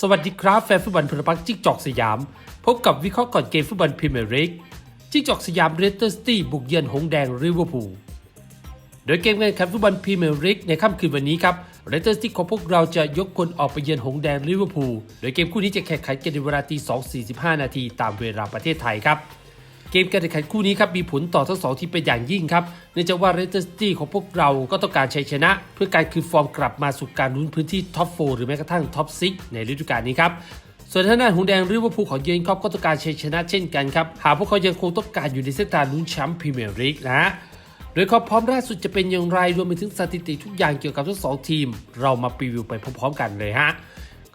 สวัสดีครับแฟนฟุตบอลพลพักจิ๊กจอกสยาม พบกับวิเคราะห์ก่อนเกมฟุตบอลพรีเมียร์ลีกจิ๊กจอกสยามเรสเตอร์ซิตี้บุกเยือนหงแดงริเวอร์พูลโดยเกมการแข่งขันฟุตบอลพรีเมียร์ลีกในค่ำคืนวันนี้ครับเรสเตอร์ซิตี้ของพวกเราจะยกคนออกไปเยือนหงแดงริเวอร์พูลโดยเกมคู่นี้จะแข่งขันกันในเวลาตี2.45 นาทีตามเวลาประเทศไทยครับ เกมการแข่งขันคู่นี้ครับมีผลต่อทั้งสองทีมเป็นอย่างยิ่งครับเนื่องจากว่าเรสเตอร์ซิตี้ของพวกเราก็ต้องการชัยชนะ เพื่อการคืนฟอร์มกลับมาสู่การลุ้นพื้นที่ท็อป4หรือแม้กระทั่งท็อป6ในฤดูกาลนี้ครับส่วนทางด้านหงแดงริเวอร์พูลของเยนครอปก็ต้องการชัยชนะเช่นกันครับหากพวกเขายังคงต้องการอยู่ในเส้นทางลุ้นแชมป์พรีเมียร์ลีกนะฮะโดยความพร้อมล่าสุดจะเป็นอย่างไรรวมไปถึงสถิติทุกอย่างเกี่ยวกับทั้งสองทีม เรามารีวิวไปพร้อมๆกันเลยฮะ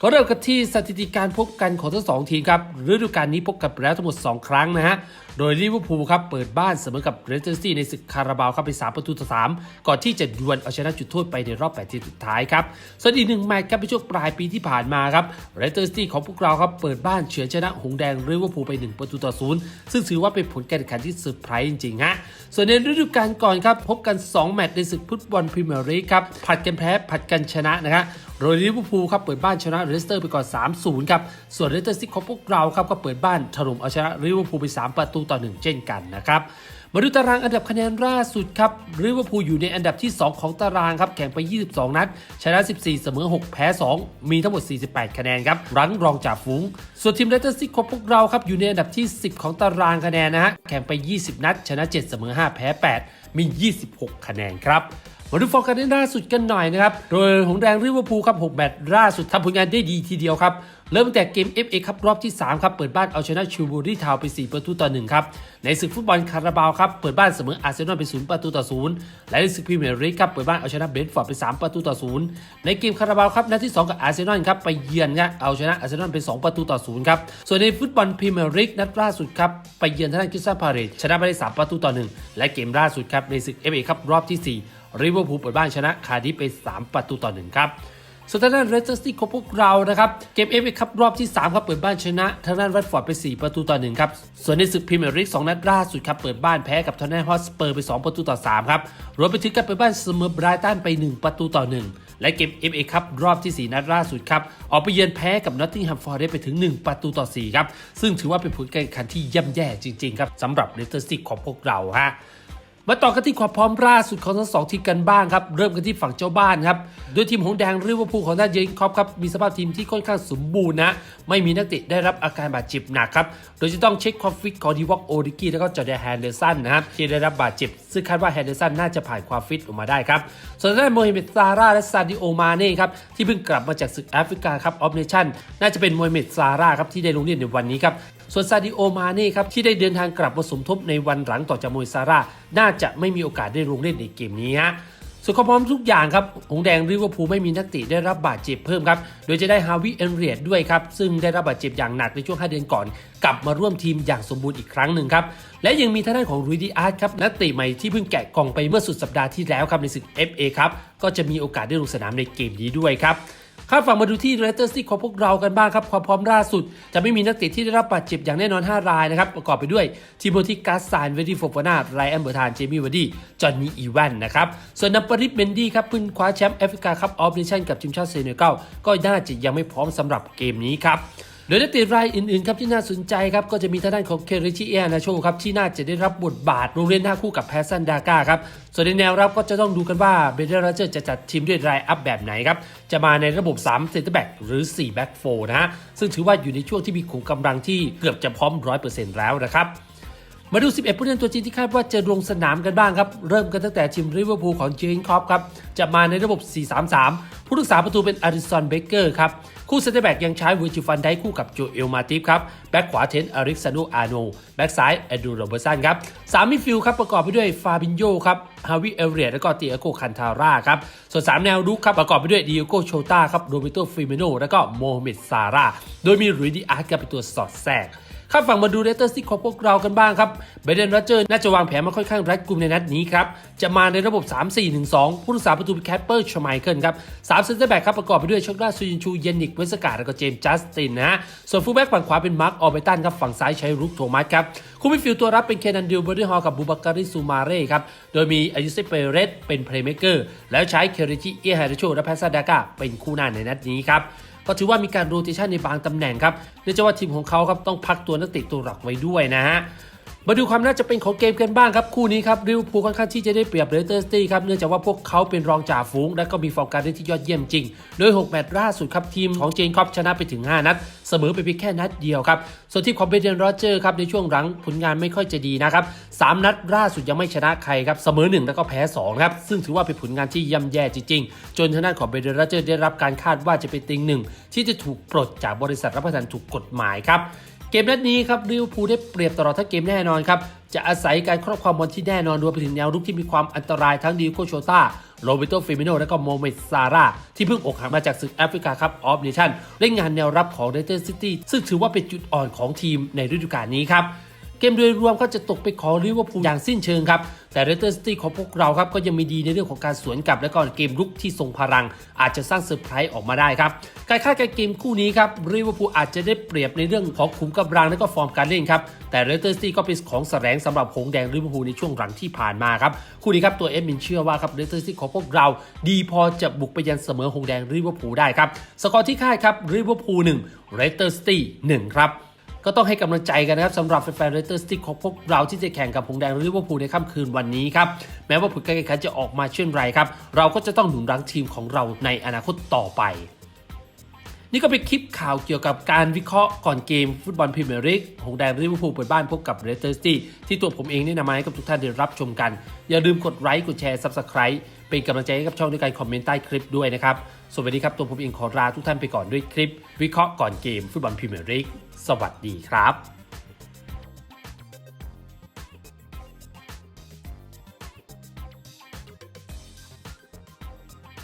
ก็เริ่มกันที่สถิติการพบกันของทั้งสองทีมครับฤดูกาลนี้พบกันไปแล้วทั้งหมด 2 ครั้งนะฮะ โดยลิเวอร์พูลครับเปิดบ้านเสมอกับเรสเตอร์ซิตี้ในศึกคาราบาวครับไป 3 ประตูต่อ 3 ก่อนที่จะดวลเอาชนะจุดโทษไปในรอบ 8 ทีมสุดท้ายครับ ส่วนอีกหนึ่งแมตช์ครับในช่วงปลายปีที่ผ่านมาครับเรสเตอร์ซิตี้ของพวกเราครับเปิดบ้านเฉือนชนะหงแดงลิเวอร์พูลไป 1 ประตูต่อ0ซึ่งถือว่าเป็นผลการแข่งขันที่เซอร์ไพรส์จริงๆฮะ ส่วนในฤดูกาลก่อนครับพบกัน 2 แมตช์ในศึกฟุตบอลพรีเมียร์ลีกครับผัดกันแพ้ผัดกันชนะนะครับ โดยลิเวอร์พูลครับเปิดบ้านชนะเลสเตอร์ไปก่อน 3-0 ครับ ส่วนเลสเตอร์ซิตี้ของพวกเราครับก็เปิดบ้านถล่มเอาชนะลิเวอร์พูลไป 3 ประตูต่อ 1 เช่นกันนะครับมาดูตารางอันดับคะแนนล่าสุดครับลิเวอร์พูลอยู่ในอันดับที่ 2 ของตารางครับแข่งไป 22 นัด ชนะ 14 เสมอ 6 แพ้ 2 มีทั้งหมด 48 คะแนนครับรั้งรองจากฝูง ส่วนทีมเลสเตอร์ซิตี้ของพวกเราครับอยู่ในอันดับที่ 10 ของตารางคะแนนนะฮะแข่งไป 20 นัด ชนะ 7 เสมอ 5 แพ้ 8 มี 26 คะแนนครับ มาดูฟอร์มการเล่นล่าสุดกันหน่อยนะครับ โดยหงแดงริเวอร์พูลครับ6แมตช์ล่าสุดทำผลงานได้ดีทีเดียวครับ เริ่มตั้งแต่เกม FA ครับรอบที่ 3 ครับ เปิดบ้านเอาชนะชิวบูรี่ทาวไป 4 ประตูต่อ 1 ครับ ในศึกฟุตบอลคาราบาวครับ เปิดบ้านเสมออาร์เซนอลไป 0 ประตูต่อ 0 และในศึกพรีเมียร์ลีกครับ เปิดบ้านเอาชนะเบนท์ฟอร์ดไป 3 ประตูต่อ 0 ในเกมคาราบาวครับนัดที่ 2 กับอาร์เซนอลครับไปเยือนครับเอาชนะอาร์เซนอลไป 2 ประตูต่อ 0 ครับ ส่วนในฟุตบอลพรีเมียร์ลีกนัดล่าสุดครับไปเยือนทางด้านคริสตัลพาเลตชนะไปได้ 3 ประตูต่อ 1 และเกมล่าสุดครับในศึก FA ครับรอบที่ 4 ริเวอร์พูลเปิดบ้านชนะคาร์ดิฟไป 3 ประตูต่อ1ครับส่วนทางด้านเรสเตอร์ซิตี้ของพวกเรานะครับเกมเอฟเอครับรอบที่ 3 ครับเปิดบ้านชนะทางด้านแรดฟอร์ดไป 4 ประตูต่อ1ครับส่วนในศึกพรีเมียร์ลีก2นัดล่าสุดครับเปิดบ้านแพ้กับทางด้านฮอสเปอร์ไป 2 ประตูต่อ3ครับรวมไปถึงการเปิดบ้านเสมอไบรตันไป 1 ประตูต่อ 1 และเกม FA ครับรอบที่ 4 นัดล่าสุดครับออกไปเยือนแพ้กับนอตติงแฮมฟอร์เรสไปถึง 1 ประตูต่อ4ครับซึ่งถือว่าเป็นผลการแข่งขันที่ย่ำแย่จริงๆครับสำหรับเรสเตอร์ซิตี้ของพวกเราฮะ มาต่อกันที่ความพร้อมล่าสุดของทั้งสองทีมกันบ้างครับ เริ่มกันที่ฝั่งเจ้าบ้านครับโดยทีมหงแดงริเวอร์พูลของด้านเยนครอปครับมีสภาพทีมที่ค่อนข้างสมบูรณ์นะ ไม่มีนักเตะได้รับอาการบาดเจ็บหนักครับ โดยจะต้องเช็คความฟิตของดีวอกโอริกี้แล้วก็จอร์แดนแฮนเดอร์สันนะครับที่ได้รับบาดเจ็บ ซึ่งคาดว่าแฮนเดอร์สันน่าจะผ่านความฟิตออกมาได้ครับส่วนด้านโมฮิเมดซาร่าและซาดิโอมาเน่ครับที่เพิ่งกลับมาจากศึกแอฟริกาครับออฟเนชั่นน่าจะเป็นโมฮิเมดซาร่าครับที่ได้ลงเล่นในวันนี้ครับ ส่วนซาดิโอมาเน่ครับที่ได้เดินทางกลับมาสมทบในวันหลังต่อจากมวยซาร่า น่าจะไม่มีโอกาสได้ลงเล่นในเกมนี้ฮะส่วนความพร้อมทุกอย่างครับหงแดงริเวอร์พูลไม่มีนักเตะได้รับบาดเจ็บเพิ่มครับ โดยจะได้ฮาวิเอนเรียดด้วยครับ ซึ่งได้รับบาดเจ็บอย่างหนักในช่วง 5 เดือนก่อน กลับมาร่วมทีมอย่างสมบูรณ์อีกครั้งหนึ่งครับ และยังมีทางด้านของรุยดีอาร์ตครับ นักเตะใหม่ที่เพิ่งแกะกล่องไปเมื่อสุดสัปดาห์ที่แล้วครับในศึก FA ครับ ก็จะมีโอกาสได้ลงสนามในเกมนี้ด้วยครับ ข้ามฝั่งมาดูที่เรสเตอร์ซิตี้ของพวกเรากันบ้างครับ ความพร้อมล่าสุด จะไม่มีนักเตะที่ได้รับบาดเจ็บอย่างแน่นอน 5 รายนะครับ ประกอบไปด้วยทีโมธีกาสซานเวดีโฟฟานาไรอันเบอร์ธานเจมี่วอร์ดี้จอห์นนี่อีแวนนะครับส่วนนัปปริปเมนดี้ครับเพิ่งคว้าแชมป์แอฟริกาคัพออฟเนชั่นกับทีมชาติเซเนกัลก็น่าจะยังไม่พร้อมสำหรับเกมนี้ครับ โดยนักเตะรายอื่นๆครับที่น่าสนใจครับก็จะมีทางด้านของเคริชิเอนาโชครับที่น่าจะได้รับบทบาทลงเล่นหน้าคู่กับแพสซันดาก้าครับส่วนในแนวรับก็จะต้องดูกันว่าเบเดอร์เจอร์จะจัดทีมด้วยรายอัพแบบไหนครับจะมาในระบบ3เซนเตอร์แบ็กหรือ4แบ็กโฟนะฮะซึ่งถือว่าอยู่ในช่วงที่มีขุมกำลังที่เกือบจะพร้อม 100%แล้วนะครับ มาดู 11 ผู้เล่นตัวจริงที่คาดว่าจะลงสนามกันบ้างครับ เริ่มกันตั้งแต่ทีมริเวอร์พูลของเจนคอปครับ จะมาในระบบ 4-3-3 ผู้รักษาประตูเป็นอาริสันเบเกอร์ครับ คู่เซนเตอร์แบ็กยังใช้วอร์จิฟันได้คู่กับโจเอลมาติฟครับ แบ็กขวาเทนอาริกซาโนอาโน แบ็กซ้ายแอดูโรเบอร์สันครับสามมิดฟิลด์ครับประกอบไปด้วยฟาบินโยครับฮาวิเอเรียแล้วก็เตียโกคันทาร่าครับ ส่วน 3 แนวรุกครับประกอบไปด้วยดิโอโกโชตาครับโรเบโตฟิเมโนแล้วก็โมฮัมเหม็ดซาร่าโดยมีรุยดีอาร์ตครับเป็นตัวสอดแทรก ข้ามฝั่งมาดูเรสเตอร์ซิตี้ของพวกเรากันบ้างครับเบเดนรัจเจอร์น่าจะวางแผนมาค่อนข้างรัดกุมในนัดนี้ครับ จะมาในระบบ 3-4-1-2 ผู้รักษาประตูเป็นแคปเปอร์ชไมเคิลครับสามเซนเตอร์แบ็กครับประกอบไปด้วยช็อกดาซูยินชู เยนิก เวสกาแล้วก็เจมส์จัสตินนะฮะส่วนฟูลแบ็กฝั่งขวาเป็นมาร์คออเบตันครับฝั่งซ้ายใช้รุกโทมัสครับคู่มิดฟิลด์ตัวรับเป็นเคนันดิลเบอร์ดี้ฮอลกับบูบักการิซูมาเร่ครับโดยมีอายุเซเปเรสเป็นเพลย์เม k เกอร์แล้วใช้เคริจิเอฮาริโชและแพสซาดากาเป็นคู่หน้าในนัดนี้ครับ ก็ถือว่ามีการโรเตชันในบางตำแหน่งครับเนื่องจากว่าทีมของเขาครับต้องพักตัวนักเตะตัวหลักไว้ด้วยนะฮะ มาดูความน่าจะเป็นของเกมกันบ้างครับ คู่นี้ครับลิวพูค่อนข้างที่จะได้เปรียบเลสเตอร์ซิตี้ครับเนื่องจากว่าพวกเขาเป็นรองจ่าฝูง และก็มีฟอร์มการเล่นที่ยอดเยี่ยมจริง โดย 6 แมตช์ล่าสุดครับ ทีมของเจนคอปชนะไปถึง 5 นัด เสมอไปเพียงแค่นัดเดียวครับ ส่วนทีมของเบเดนโรเจอร์ครับ ในช่วงหลังผลงานไม่ค่อยจะดีนะครับสนัดล่าสุดยังไม่ชนะใครครับเสมอหนึ่งแล้วก็แพ้สองครับซึ่งถือว่าเป็นผลงานที่ย่ำแย่จริงๆ จนทางด้านของเบเดนโรเจอร์ได้รับการคาดว่าจะเป็นติงหนึ่งที่จะถูกปลดจากบริษัทรับประทานถูกกฎหมายครับ เกมนัดนี้ครับลิเวอร์พูลได้เปรียบตลอดทั้งเกมแน่นอนครับ จะอาศัยการครอบครองบอลที่แน่นอนรวมไปถึงแนวรุกที่มีความอันตรายทั้งดิโกโชตาโรเบโตฟิมิโนและก็โมเมสซาร่าที่เพิ่งอกหักมาจากศึกแอฟริกาครับออฟเนชั่นเล่นงานแนวรับของเรเตอร์ซิตี้ซึ่งถือว่าเป็นจุดอ่อนของทีมในฤดูกาลนี้ครับ เกมโดยรวมก็จะตกไปของลิเวอร์พูลอย่างสิ้นเชิงครับแต่เรเตอร์ซิตี้ของพวกเราครับก็ยังมีดีในเรื่องของการสวนกลับและก็เกมรุกที่ทรงพลัง อาจจะสร้างเซอร์ไพรส์ออกมาได้ครับการคาดการเกมคู่นี้ครับลิเวอร์พูลอาจจะได้เปรียบในเรื่องของขุมกำลังและก็ฟอร์มการเล่นครับแต่เรเตอร์ซิตี้ก็เป็นของแสลงสำหรับหงแดงลิเวอร์พูลในช่วงหลังที่ผ่านมาครับคู่นี้ครับตัวเอฟมินเชื่อว่าครับเรเตอร์ซิตี้ของพวกเรา ดีพอจะบุกไปยันเสมอหงแดงลิเวอร์พูลได้ครับสกอร์ที่คาดครับลิเวอร์พูลหนึ่งเรเตอร์ซิตี้หนึ่งครับ ก็ต้องให้กำลังใจกันนะครับสำหรับแฟนๆเรเตอร์สติกของพวกเราที่จะแข่งกับหงแดงลิเวอร์พูลในค่ำคืนวันนี้ครับแม้ว่าผลการแข่งขันจะออกมาเช่นไรครับ เราก็จะต้องหนุนรังทีมของเราในอนาคตต่อไป นี่ก็เป็นคลิปข่าวเกี่ยวกับการวิเคราะห์ก่อนเกมฟุตบอลพรีเมียร์ลีกหงแดงลิเวอร์พูลเปิดบ้านพบกับเรเตอร์สตี้ที่ตัวผมเองได้นำมาให้กับทุกท่านได้รับชมกัน อย่าลืมกดไลค์กดแชร์ Subscribe เป็นกำลังใจให้กับช่องด้วยการคอมเมนต์ใต้คลิปด้วยนะครับ สวัสดีครับ ตัวผมเองขอลาทุกท่านไปก่อนด้วยคลิป วิเคราะห์ก่อนเกมฟุตบอลพรีเมียร์ลีกสวัสดีครับ